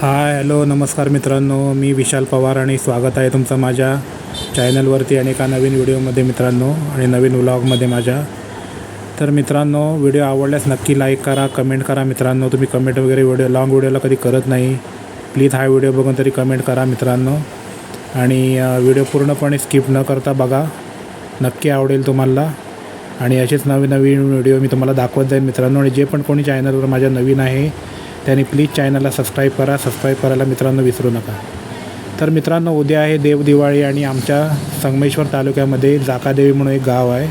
Hi hello नमस्कार मित्रांनो. मी विशाल पवार आणि स्वागत आहे तुमचं माझ्या चॅनलवरती आणि एका नवीन व्हिडिओमध्ये मित्रांनो आणि नवीन व्लॉगमध्ये माझ्या. तर मित्रांनो व्हिडिओ आवडल्यास नक्की लाईक करा कमेंट करा. मित्रांनो तुम्ही कमेंट वगैरे व्हिडिओ लाँग व्हिडिओला कधी करत नाही. प्लीज हा व्हिडिओ बघून तरी कमेंट करा मित्रांनो. आणि व्हिडिओ पूर्णपणे स्किप न करता बघा. नक्की आवडेल तुम्हाला. आणि असेच नवीन नवीन व्हिडिओ मी तुम्हाला दाखवत जाईल मित्रांनो. आणि जे पण कोणी चॅनलवर माझ्या नवीन आहे त्याने प्लीज चॅनलला सबस्क्राईब करा. सबस्क्राईब करायला मित्रांनो विसरू नका. तर मित्रांनो उद्या आहे देवदिवाळी आणि आमच्या संगमेश्वर तालुक्यामध्ये जाकादेवी म्हणून एक गाव आहे.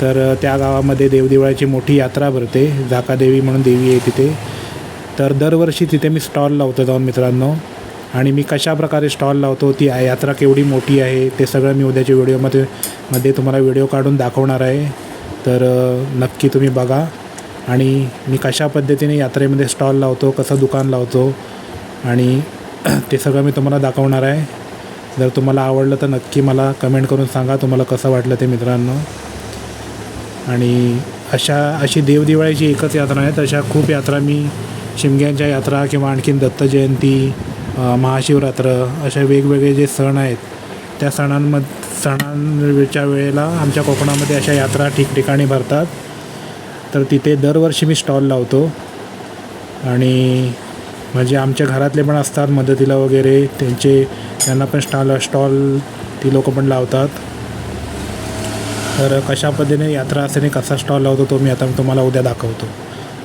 तर त्या गावामध्ये देवदिवाळीची मोठी यात्रा भरते. जाकादेवी म्हणून देवी आहे तिथे. तर दरवर्षी तिथे मी स्टॉल लावतो जाऊन मित्रांनो. आणि मी कशा प्रकारे स्टॉल लावतो ती यात्रा केवढी मोठी आहे ते सगळं मी उद्याच्या व्हिडिओमध्ये मध्ये तुम्हाला व्हिडिओ काढून दाखवणार आहे. तर नक्की तुम्ही बघा. आणि मी कशा पद्धतीने यात्रेमध्ये स्टॉल लावतो कसं दुकान लावतो आणि ते सगळं मी तुम्हाला दाखवणार आहे. जर तुम्हाला आवडलं तर नक्की मला कमेंट करून सांगा तुम्हाला कसं वाटलं ते मित्रांनो. आणि अशा अशी देवदिवाळीची एकच यात्रा आहे तशा खूप यात्रा मी शिमग्यांच्या यात्रा किंवा आणखीन दत्त जयंती महाशिवरात्र अशा वेगवेगळे जे सण आहेत त्या सणांम सणांच्या वेळेला आमच्या कोकणामध्ये अशा यात्रा ठिकठिकाणी भरतात. तर तिथे दरवर्षी मी स्टॉल लावतो. आणि म्हणजे आमच्या घरातले पण असतात मदतीला वगैरे त्यांचे त्यांना पण स्टॉल स्टॉल ती लोक पण लावतात. तर कशा पद्धतीने यात्रा असते आणि कसा स्टॉल लावतो तो मी आता तुम्हाला उद्या दाखवतो.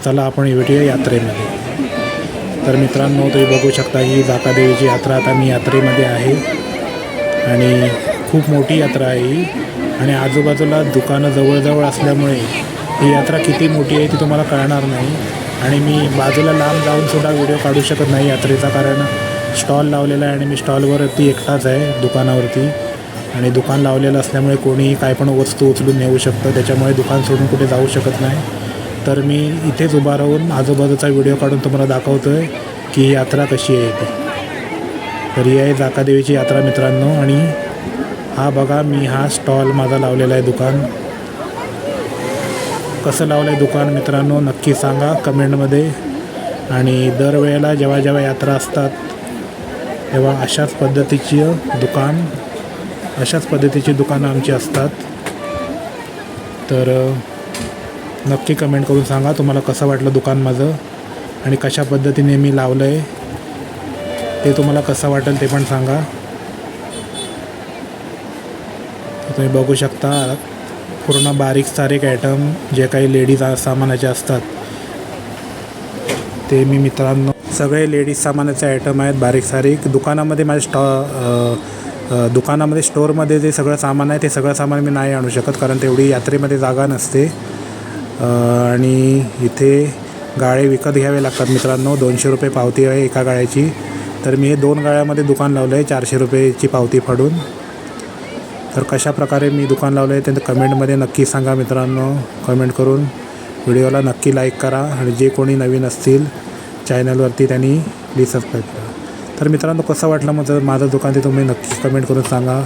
चला आपण भेटूया यात्रेमध्ये. तर मित्रांनो तुम्ही बघू शकता ही जाकादेवीची यात्रा आता मी यात्रेमध्ये आहे. आणि खूप मोठी यात्रा आहे ही. आणि आजूबाजूला दुकानं जवळजवळ असल्यामुळे ही यात्रा किती मोठी आहे ती तुम्हाला कळणार नाही. आणि मी बाजूला लांब जाऊन सुद्धा व्हिडिओ काढू शकत नाही यात्रेचा कारण स्टॉल लावलेला आहे आणि मी स्टॉलवरती एकटाच आहे दुकानावरती. आणि दुकान लावलेलं असल्यामुळे कोणीही काय पण वस्तू उचलून नेऊ शकतं. त्याच्यामुळे दुकान सोडून कुठे जाऊ शकत नाही. तर मी इथेच उभा राहून आजूबाजूचा व्हिडिओ काढून तुम्हाला दाखवतो आहे की ही यात्रा कशी आहे ती. तर ही आहे जाकादेवीची यात्रा मित्रांनो. आणि हा बघा मी हा स्टॉल माझा लावलेला आहे दुकान. कसं लावलं आहे दुकान मित्रांनो नक्की सांगा कमेंटमध्ये. आणि दरवेळेला जेव्हा जेव्हा यात्रा असतात तेव्हा अशाच पद्धतीची दुकान अशाच पद्धतीची दुकानं आमची असतात. तर नक्की कमेंट करून सांगा तुम्हाला कसं वाटलं दुकान माझं आणि कशा पद्धतीने मी लावलं आहे ते तुम्हाला कसं वाटेल ते पण सांगा. तुम्ही बघू शकता. पूर्ण बारीक सारीक आयटम जे काही लेडीज सामानाचे असतात ते मी मित्रांनो सगळे लेडीज सामानाचे आयटम आहेत बारीक सारीक. दुकानामध्ये माझ्या स्टॉ दुकानामध्ये स्टोअरमध्ये जे सगळं सामान आहे ते सगळं सामान मी नाही आणू शकत कारण तेवढी यात्रेमध्ये जागा नसते. आणि इथे गाळे विकत घ्यावे लागतात मित्रांनो दोनशे रुपये पावती आहे एका गाळ्याची. तर मी हे दोन गाळ्यामध्ये दुकान लावलं आहे चारशे रुपयेची पावती फाडून. तर कशा प्रकारे मी दुकान लावलं आहे ते कमेंटमध्ये नक्की सांगा मित्रांनो. कमेंट करून व्हिडिओला नक्की लाईक करा आणि जे कोणी नवीन असतील चॅनलवरती त्यांनी प्लीज सबस्क्राईब करा. तर मित्रांनो कसं वाटलं माझं माझं दुकान ते तुम्ही नक्की कमेंट करून सांगा.